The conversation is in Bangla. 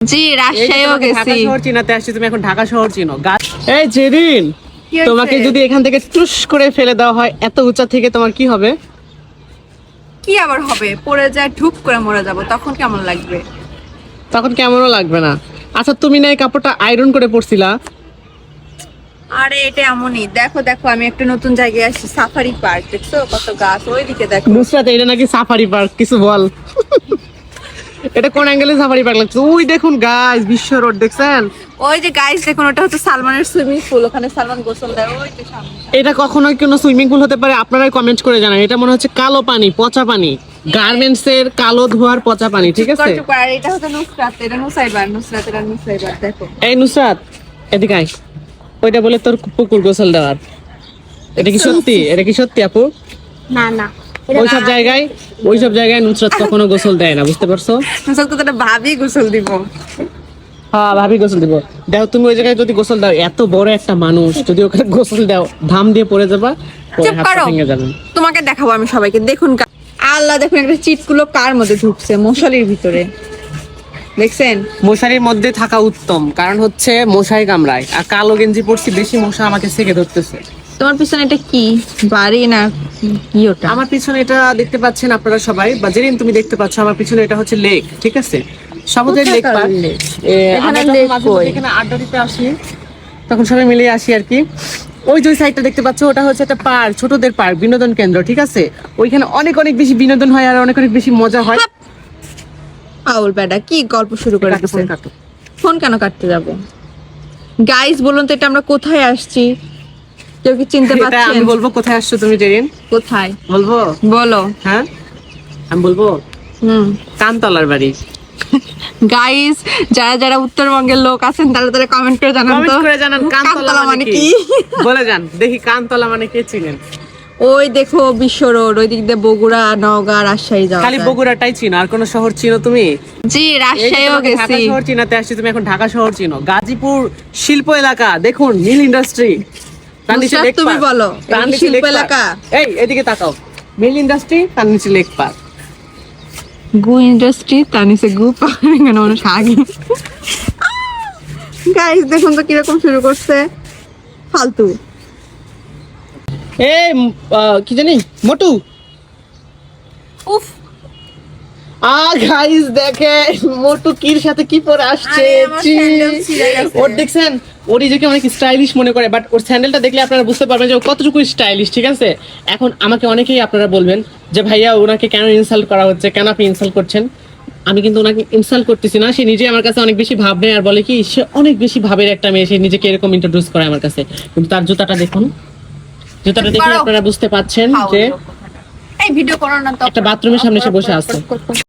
জি রাজশাহীও ঢাকা গেছি। শহর চিনাতে আসছি তুমি এখন ঢাকা শহর চিনো। গা- এই জেরিন তোমাকে যদি এখান থেকে টুস করে ফেলে দেওয়া হয় এত উঁচা থেকে তোমার কি হবে? কি আবার হবে? পড়ে যায় ঢুক করে মরে যাব তখন কেমন লাগবে? তখন কেমনও লাগবে না। আচ্ছা তুমি না এই কাপড়টা আয়রন করে পরছিলা? আরে এটা এমনই। দেখো দেখো আমি একটা নতুন জায়গায় আসছি সাফারি পার্ক দেখছ? কত গাছ ওইদিকে দেখো। নুসরাত এটা নাকি সাফারি পার্ক কিছু বল। এটা কোন অ্যাঙ্গেলে সাফারি পার্ক লাগছে ওই দেখুন গাইস বিশ্ব রোড দেখছেন? ওই যে গাইস দেখুন ওটা হচ্ছে সালমানের সুইমিং পুল ওখানে সালমান গোসল দেয় ওই যে সামনে। এটা কখনোই কোনো সুইমিং পুল হতে পারে আপনারাই কমেন্ট করে জানান। এটা মনে হচ্ছে কালো পানি পচা পানি। গার্মেন্টস এর কালো ধোয়ার পচা পানি ঠিক আছে? এটা হচ্ছে নুসরাত এটা নুসাইবার নুসরাত এটা নুসাইবার দেখো। এই নুসরাত এদিকে আয়। ওইটা বলে তোর পুকুর গোসল দেওয়ার। এটা কি সত্যি? এটা কি সত্যি আপু? না না। ওইসব জায়গায় ওইসব জায়গায় নুসরাত কখনো গোসল দেয় না বুঝতে পারছ? নুসরাত ভাবি গোসল দিব। হ্যাঁ ভাবি গোসল দিব। দাও তুমি ওই জায়গায় যদি গোসল দাও এত বড় একটা মানুষ যদি ওখানে গোসল দাও ধাম দিয়ে পড়ে যাবা চুপ করো। তোমাকে দেখাবো আমি সবাইকে। দেখুন আল্লাহ দেখুন একটা চিটগুলো কার মধ্যে ঢুকছে? মশালির ভিতরে। দেখছেন? মশারির মধ্যে থাকা উত্তম কারণ হচ্ছে মশাই কামড়ায়। আর কালো গেঞ্জি পরছি বেশি মশা আমাকে সেকে ধরতেছে। তোমার পিছনে এটা কি? বাড়ি না কি ওটা? আমার পিছনে এটা দেখতে পাচ্ছেন আপনারা সবাই বা যেদিন তুমি দেখতে পাচ্ছ আমার পিছনে এটা হচ্ছে লেক ঠিক আছে? সমুদ্রের লেক এখানে আড্ডা দিতে আসি তখন সবাই মিলে আসি আর কি। ওই যে সাইডটা দেখতে পাচ্ছ ওটা হচ্ছে একটা পার্ক ছোটদের পার্ক বিনোদন কেন্দ্র ঠিক আছে? ওইখানে অনেক অনেক বেশি বিনোদন হয় আর অনেক অনেক বেশি মজা হয়। আউল বেটা কি গল্প শুরু করে ফোন কেন কাটতে যাব? গাইস বলুন তো এটা আমরা কোথায় আসছি? কেউ কি চিনতে এটা পারছেন? আমি বলব কোথায় আসছো তুমি জেরিন? কোথায়? বলব? বলো। হ্যাঁ? আমি বলব? হুম। কানতলার বাড়ি। গাইস যারা যারা উত্তরবঙ্গের লোক আছেন তারা তারা কমেন্ট করে জানান তো। কমেন্ট করে জানান কানতলা মানে কি? কি? বলে যান দেখি কানতলা মানে কে চিনেন? ওই দেখো বিশ্ব রোড ওই দিক দিয়ে বগুড়া নওগাঁ রাজশাহী যাওয়া খালি বগুড়াটাই চিনো আর কোন শহর চিনো তুমি? জি রাজশাহীও তোমাকে ঢাকা গেছি। শহর চিনাতে আসছি তুমি এখন ঢাকা শহর চিনো। গাজীপুর শিল্প এলাকা দেখুন মিল ইন্ডাস্ট্রি তুমি বলো, তার এটা কি নিচে শিল্প এলাকা? এই এদিকে তাকাও। মিল ইন্ডাস্ট্রি তার নিচে লেক পার্ক। গু ইন্ডাস্ট্রি তার গু পাওয়ার এখানে মানুষ আগে গাইস দেখুন তো কীরকম শুরু করছে। ফালতু। এই আহ, কি জানি? মোটু? আ গাইস দেখে মোটু কির সাথে কি পরে আসছে? আরে। ওর দেখছেন ওর নিজেকে অনেক স্টাইলিশ মনে করে বাট ওর স্যান্ডেলটা দেখলে আপনারা বুঝতে পারবেন যে ও কতটুকু স্টাইলিশ ঠিক আছে? এখন আমাকে অনেকেই আপনারা বলবেন যে ভাইয়া ওনাকে কেন ইনসাল্ট করা হচ্ছে? কেন আপনি ইনসাল্ট করছেন? আমি কিন্তু ওনাকে ইনসাল্ট করতেছি না সে নিজে আমার কাছে অনেক বেশি ভাব নেয় আর বলে কি সে অনেক বেশি ভাবের একটা মেয়ে সে নিজেকে এরকম ইন্ট্রোডিউস করে আমার কাছে। কিন্তু তার জুতাটা দেখুন জুতাটা করো। আপনারা বুঝতে পাচ্ছেন যে এই ভিডিও করো না তো। একটা বাথরুমের সামনে এসে বসে আছে।